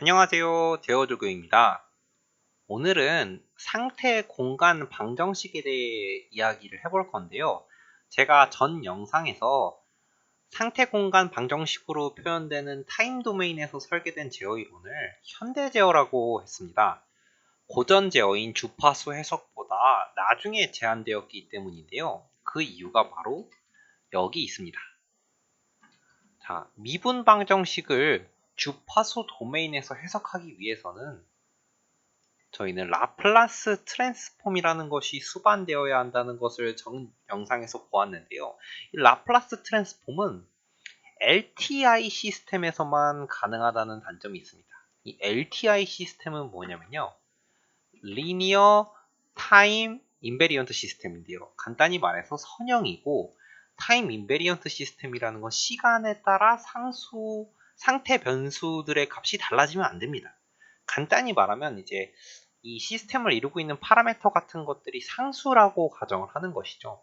안녕하세요. 제어조교입니다. 오늘은 상태 공간 방정식에 대해 이야기를 해볼 건데요. 제가 전 영상에서 상태 공간 방정식으로 표현되는 타임 도메인에서 설계된 제어 이론을 현대 제어라고 했습니다. 고전 제어인 주파수 해석보다 나중에 제한되었기 때문인데요. 그 이유가 바로 여기 있습니다. 자, 미분 방정식을 주파수 도메인에서 해석하기 위해서는 저희는 라플라스 트랜스폼이라는 것이 수반되어야 한다는 것을 전 영상에서 보았는데요. 이 라플라스 트랜스폼은 LTI 시스템에서만 가능하다는 단점이 있습니다. 이 LTI 시스템은 뭐냐면요. 리니어 타임 인베리언트 시스템인데요. 간단히 말해서 선형이고 타임 인베리언트 시스템이라는 건 시간에 따라 상수 상태 변수들의 값이 달라지면 안 됩니다. 간단히 말하면 이제 이 시스템을 이루고 있는 파라메터 같은 것들이 상수라고 가정을 하는 것이죠.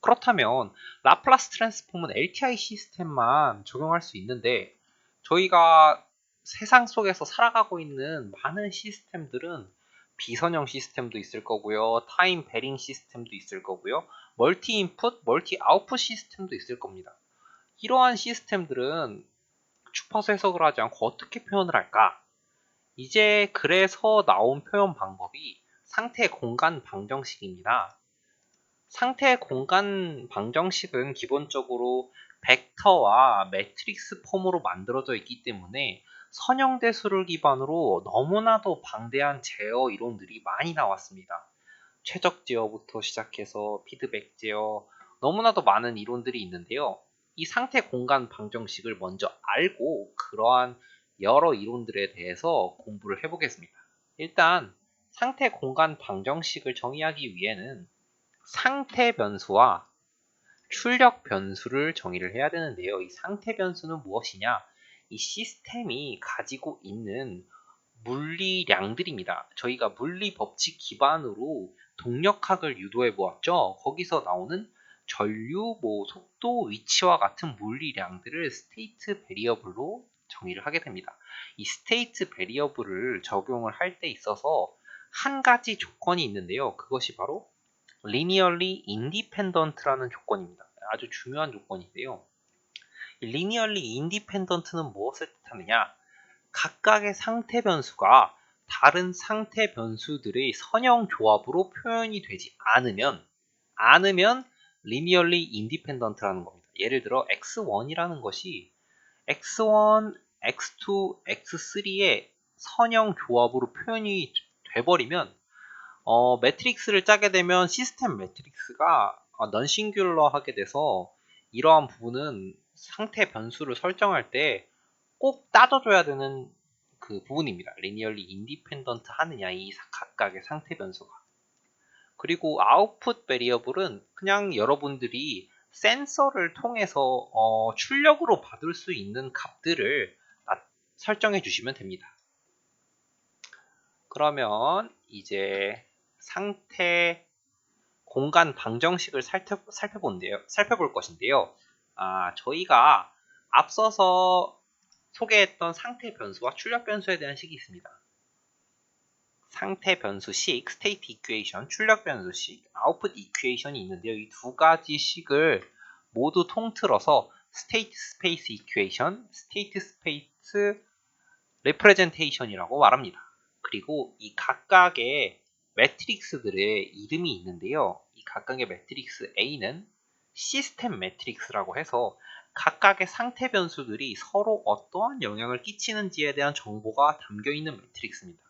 그렇다면 라플라스 트랜스폼은 LTI 시스템만 적용할 수 있는데 저희가 세상 속에서 살아가고 있는 많은 시스템들은 비선형 시스템도 있을 거고요. 타임 베링 시스템도 있을 거고요. 멀티 인풋, 멀티 아웃풋 시스템도 있을 겁니다. 이러한 시스템들은 주파수 해석을 하지 않고 어떻게 표현을 할까? 이제 그래서 나온 표현 방법이 상태 공간 방정식입니다. 상태 공간 방정식은 기본적으로 벡터와 매트릭스 폼으로 만들어져 있기 때문에 선형대수를 기반으로 너무나도 방대한 제어 이론들이 많이 나왔습니다. 최적 제어부터 시작해서 피드백 제어, 너무나도 많은 이론들이 있는데요. 이 상태 공간 방정식을 먼저 알고 그러한 여러 이론들에 대해서 공부를 해보겠습니다. 일단 상태 공간 방정식을 정의하기 위해는 상태 변수와 출력 변수를 정의를 해야 되는데요. 이 상태 변수는 무엇이냐? 이 시스템이 가지고 있는 물리량들입니다. 저희가 물리 법칙 기반으로 동력학을 유도해 보았죠. 거기서 나오는 전류, 뭐 속도, 위치와 같은 물리량들을 스테이트 베리어블로 정의를 하게 됩니다. 이 스테이트 베리어블을 적용을 할 때 있어서 한 가지 조건이 있는데요. 그것이 바로 linearly independent라는 조건입니다. 아주 중요한 조건인데요. linearly independent는 무엇을 뜻하느냐? 각각의 상태 변수가 다른 상태 변수들의 선형 조합으로 표현이 되지 않으면 않으면 linearly independent라는 겁니다. 예를 들어 x1이라는 것이 x1, x2, x3의 선형 조합으로 표현이 돼버리면 어, 매트릭스를 짜게 되면 시스템 매트릭스가 넌싱귤러 하게 돼서 이러한 부분은 상태 변수를 설정할 때 꼭 따져줘야 되는 그 부분입니다. 리니얼리 인디펜던트 하느냐 이 각각의 상태 변수가 그리고 아웃풋 베리어블은 그냥 여러분들이 센서를 통해서 어, 출력으로 받을 수 있는 값들을 설정해 주시면 됩니다. 그러면 이제 상태 공간 방정식을 살펴, 살펴본데요, 살펴볼 것인데요. 아, 저희가 앞서서 소개했던 상태 변수와 출력 변수에 대한 식이 있습니다. 상태 변수식, 스테이트 이퀘이션, 출력 변수식, 아웃풋 이퀘이션이 있는데요. 이 두 가지 식을 모두 통틀어서 스테이트 스페이스 이퀘이션, 스테이트 스페이스 레프레젠테이션이라고 말합니다. 그리고 이 각각의 매트릭스들의 이름이 있는데요. 이 각각의 매트릭스 A는 시스템 매트릭스라고 해서 각각의 상태 변수들이 서로 어떠한 영향을 끼치는지에 대한 정보가 담겨 있는 매트릭스입니다.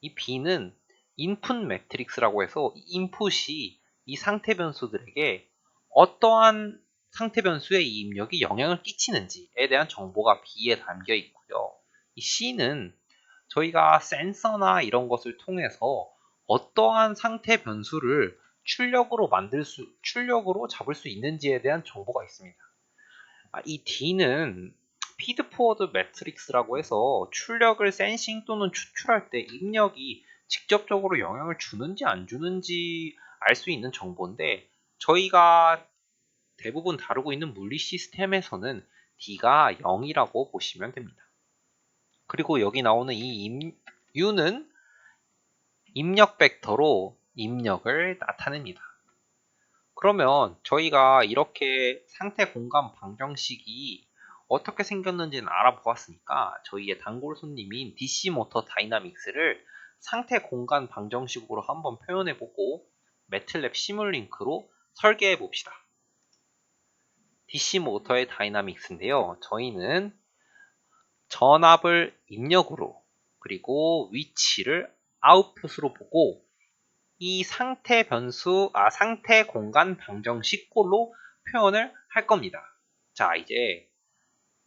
이 B는 인풋 매트릭스라고 해서 이 인풋이 이 상태 변수들에게 어떠한 상태 변수의 이 입력이 영향을 끼치는지에 대한 정보가 B에 담겨 있고요. 이 C는 저희가 센서나 이런 것을 통해서 어떠한 상태 변수를 출력으로 만들 수, 출력으로 잡을 수 있는지에 대한 정보가 있습니다. 아, 이 D는 피드포워드 매트릭스라고 해서 출력을 센싱 또는 추출할 때 입력이 직접적으로 영향을 주는지 안 주는지 알 수 있는 정보인데 저희가 대부분 다루고 있는 물리 시스템에서는 D가 0이라고 보시면 됩니다. 그리고 여기 나오는 이 임, U는 입력 벡터로 입력을 나타냅니다. 그러면 저희가 이렇게 상태 공간 방정식이 어떻게 생겼는지는 알아보았으니까 저희의 단골 손님인 DC 모터 다이나믹스를 상태 공간 방정식으로 한번 표현해보고 매틀랩 시뮬링크로 설계해봅시다. DC 모터의 다이나믹스인데요. 저희는 전압을 입력으로 그리고 위치를 아웃풋으로 보고 이 상태 변수, 아, 상태 공간 방정식 꼴로 표현을 할 겁니다. 자, 이제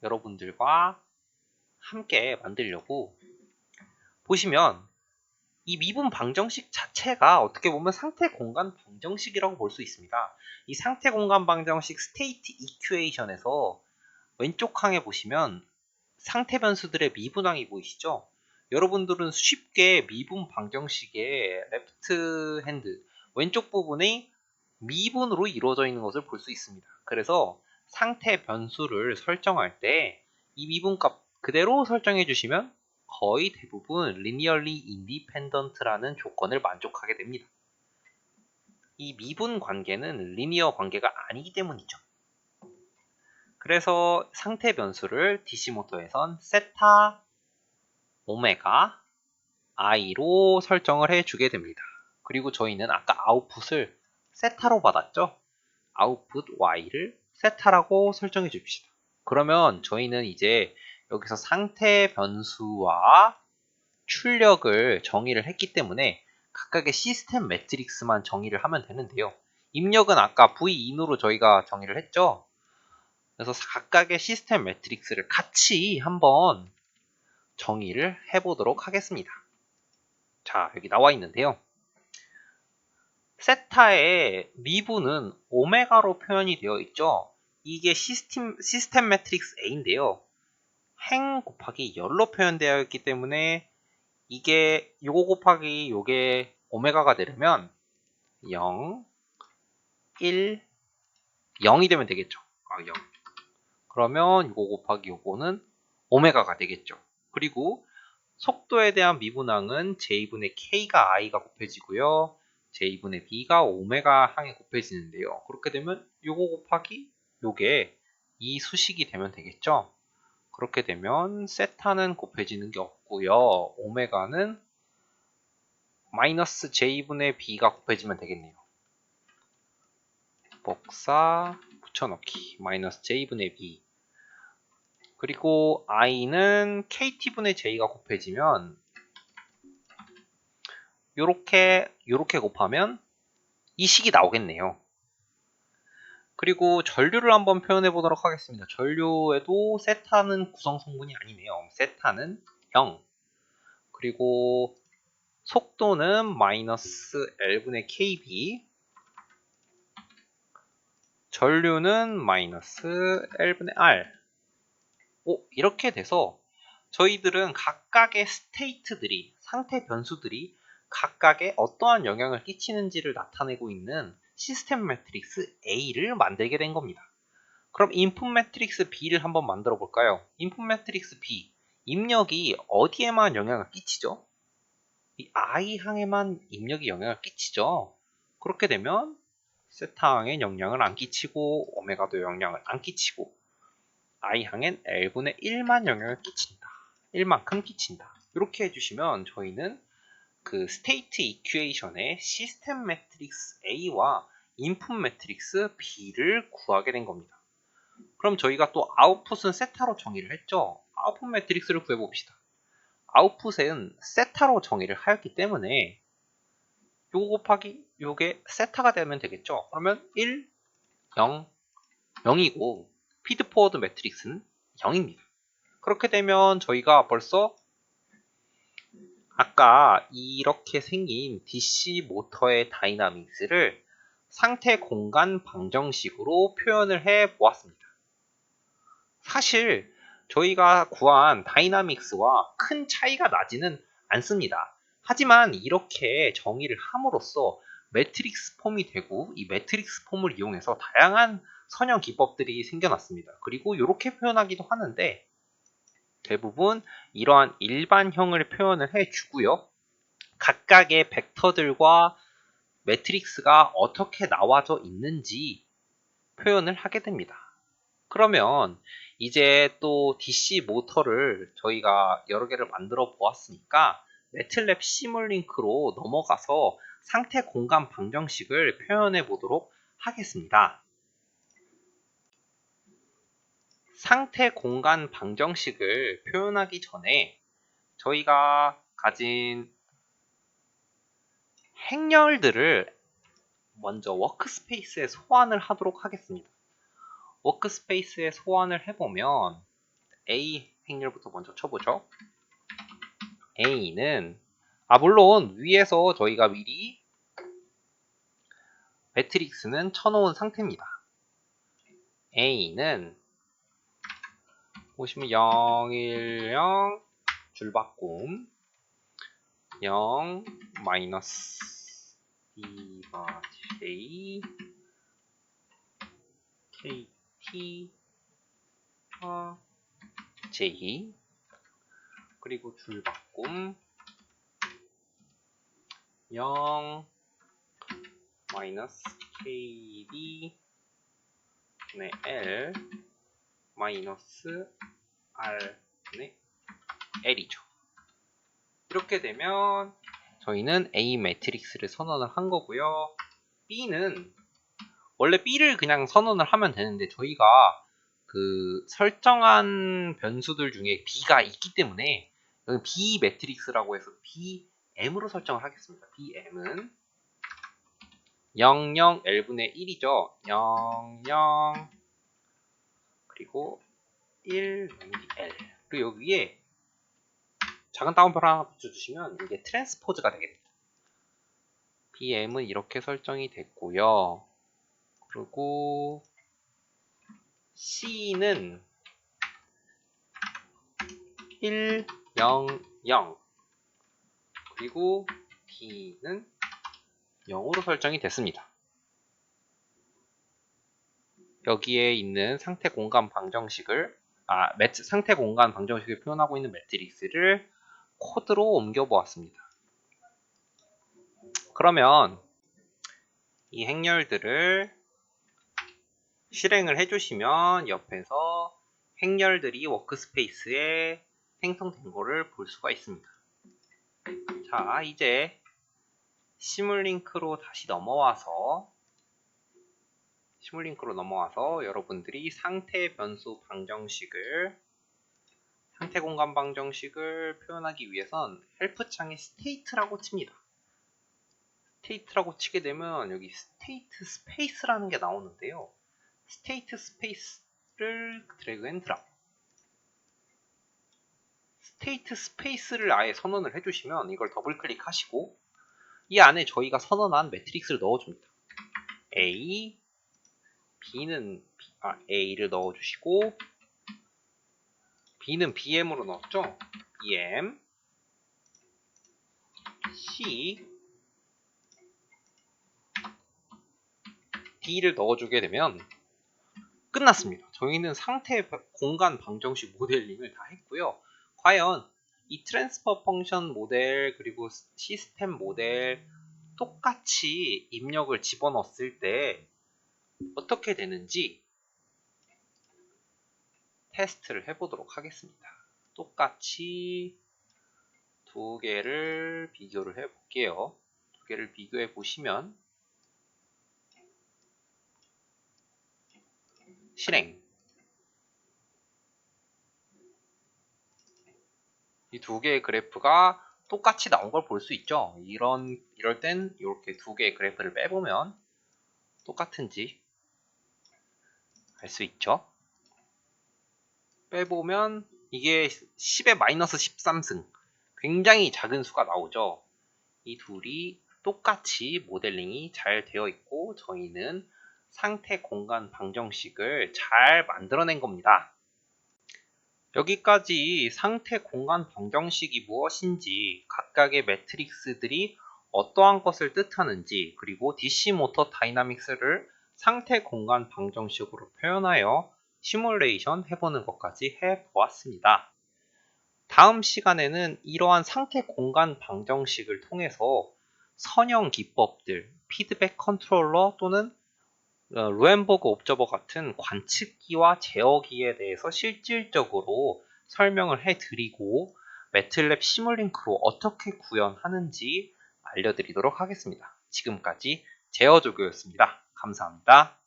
여러분들과 함께 만들려고 보시면 이 미분 방정식 자체가 어떻게 보면 상태 공간 방정식이라고 볼 수 있습니다. 이 상태 공간 방정식 스테이트 이큐에이션에서 왼쪽 항에 보시면 상태 변수들의 미분항이 보이시죠? 여러분들은 쉽게 미분 방정식의 레프트 핸드 왼쪽 부분이 미분으로 이루어져 있는 것을 볼 수 있습니다. 그래서 상태 변수를 설정할 때 이 미분값 그대로 설정해 주시면 거의 대부분 linearly independent라는 조건을 만족하게 됩니다. 이 미분 관계는 리니어 관계가 아니기 때문이죠. 그래서 상태 변수를 DC 모터에선 세타 오메가 i로 설정을 해 주게 됩니다. 그리고 저희는 아까 아웃풋을 세타로 받았죠? 아웃풋 y를 세타라고 설정해 줍시다. 그러면 저희는 이제 여기서 상태 변수와 출력을 정의를 했기 때문에 각각의 시스템 매트릭스만 정의를 하면 되는데요. 입력은 아까 V-in으로 저희가 정의를 했죠. 그래서 각각의 시스템 매트릭스를 같이 한번 정의를 해보도록 하겠습니다. 자, 여기 나와 있는데요. 세타의 미분은 오메가로 표현이 되어 있죠. 이게 시스템, 시스템 매트릭스 A인데요. 행 곱하기 열로 표현되어 있기 때문에 이게 요거 곱하기 요게 오메가가 되려면 0, 1, 0이 되면 되겠죠. 아, 0. 그러면 요거 곱하기 요거는 오메가가 되겠죠. 그리고 속도에 대한 미분항은 J분의 K가 I가 곱해지고요. J분의 B가 오메가 항에 곱해지는데요. 그렇게 되면 요거 곱하기 요게 이 수식이 되면 되겠죠. 그렇게 되면 세타는 곱해지는 게 없고요. 오메가는 마이너스 J분의 B가 곱해지면 되겠네요. 복사 붙여넣기 마이너스 J분의 B 그리고 i는 kt분의 j가 곱해지면 요렇게 요렇게 곱하면 이 식이 나오겠네요. 그리고 전류를 한번 표현해 보도록 하겠습니다. 전류에도 세타는 구성 성분이 아니네요. 세타는 0. 그리고 속도는 마이너스 L분의 KB. 전류는 마이너스 L분의 R. 오, 이렇게 돼서 저희들은 각각의 스테이트들이, 상태 변수들이 각각의 어떠한 영향을 끼치는지를 나타내고 있는 시스템 매트릭스 A를 만들게 된 겁니다. 그럼 인풋 매트릭스 B를 한번 만들어 볼까요? 인풋 매트릭스 B, 입력이 어디에만 영향을 끼치죠? 이 I항에만 입력이 영향을 끼치죠? 그렇게 되면 세타항에 영향을 안 끼치고 오메가도 영향을 안 끼치고 i항엔 l분의 1만 영향을 끼친다. 1만큼 끼친다. 이렇게 해주시면 저희는 그 스테이트 이큐에이션의 시스템 매트릭스 A와 인풋 매트릭스 B를 구하게 된 겁니다. 그럼 저희가 또 아웃풋은 세타로 정의를 했죠. 아웃풋 매트릭스를 구해봅시다. 아웃풋은 세타로 정의를 하였기 때문에 요거 곱하기 요게 세타가 되면 되겠죠. 그러면 1, 0, 0이고 피드포워드 매트릭스는 0입니다. 그렇게 되면 저희가 벌써 아까 이렇게 생긴 DC 모터의 다이나믹스를 상태 공간 방정식으로 표현을 해 보았습니다. 사실 저희가 구한 다이나믹스와 큰 차이가 나지는 않습니다. 하지만 이렇게 정의를 함으로써 매트릭스 폼이 되고 이 매트릭스 폼을 이용해서 다양한 선형 기법들이 생겨났습니다. 그리고 이렇게 표현하기도 하는데 대부분 이러한 일반형을 표현을 해주고요. 각각의 벡터들과 매트릭스가 어떻게 나와져 있는지 표현을 하게 됩니다. 그러면 이제 또 DC 모터를 저희가 여러 개를 만들어 보았으니까 매틀랩 시뮬링크로 넘어가서 상태 공간 방정식을 표현해 보도록 하겠습니다. 상태 공간 방정식을 표현하기 전에 저희가 가진 행렬들을 먼저 워크스페이스에 소환을 하도록 하겠습니다. 워크스페이스에 소환을 해보면 A 행렬부터 먼저 쳐보죠. A는 아 물론 위에서 저희가 미리 매트릭스는 쳐놓은 상태입니다. A는 보시면 0, 1, 0 줄바꿈 0 마이너스 디바 J KT 와 J 그리고 줄바꿈 0 마이너스 KB 네 L 마이너스 R네 L이죠. 이렇게 되면 저희는 A 매트릭스를 선언을 한 거고요. B는 원래 B를 그냥 선언을 하면 되는데 저희가 그 설정한 변수들 중에 B가 있기 때문에 B 매트릭스라고 해서 BM으로 설정을 하겠습니다. BM은 00 L분의 1이죠. 00 그리고 1 L 그리고 여기 에 작은 따옴표 하나 붙여주시면 이게 트랜스포즈가 되겠습니다. BM은 이렇게 설정이 됐고요. 그리고 C는 1, 0, 0 그리고 D는 0으로 설정이 됐습니다. 여기에 있는 상태 공간 방정식을 아, 매트, 상태 공간 방정식을 표현하고 있는 매트릭스를 코드로 옮겨 보았습니다. 그러면 이 행렬들을 실행을 해주시면 옆에서 행렬들이 워크스페이스에 생성된 거를 볼 수가 있습니다. 자, 이제 시뮬링크로 다시 넘어와서 시뮬링크로 넘어와서 여러분들이 상태 변수 방정식을 상태 공간 방정식을 표현하기 위해선 헬프 창에 스테이트라고 칩니다. 스테이트라고 치게 되면 여기 스테이트 스페이스라는 게 나오는데요. 스테이트 스페이스를 드래그 앤 드랍. 스테이트 스페이스를 아예 선언을 해주시면 이걸 더블 클릭하시고 이 안에 저희가 선언한 매트릭스를 넣어줍니다. A, B는 아, A를 넣어주시고 B는 BM으로 넣었죠? BM C D를 넣어주게 되면 끝났습니다. 저희는 상태 공간 방정식 모델링을 다 했고요. 과연 이 트랜스퍼 펑션 모델 그리고 시스템 모델 똑같이 입력을 집어넣었을 때 어떻게 되는지 테스트를 해보도록 하겠습니다. 똑같이 두 개를 비교를 해 볼게요. 두 개를 비교해 보시면 실행 이 두 개의 그래프가 똑같이 나온 걸 볼 수 있죠. 이런 이럴 땐 이렇게 두 개의 그래프를 빼보면 똑같은지 알수 있죠. 빼보면 이게 10의 마이너스 13승 굉장히 작은 수가 나오죠. 이 둘이 똑같이 모델링이 잘 되어 있고 저희는 상태 공간 방정식을 잘 만들어낸 겁니다. 여기까지 상태 공간 방정식이 무엇인지 각각의 매트릭스들이 어떠한 것을 뜻하는지 그리고 DC 모터 다이나믹스를 상태 공간 방정식으로 표현하여 시뮬레이션 해보는 것까지 해보았습니다. 다음 시간에는 이러한 상태 공간 방정식을 통해서 선형 기법들, 피드백 컨트롤러 또는 어, 루엔버그 옵저버 같은 관측기와 제어기에 대해서 실질적으로 설명을 해드리고 매틀랩 시뮬링크로 어떻게 구현하는지 알려드리도록 하겠습니다. 지금까지 제어조교였습니다. 감사합니다.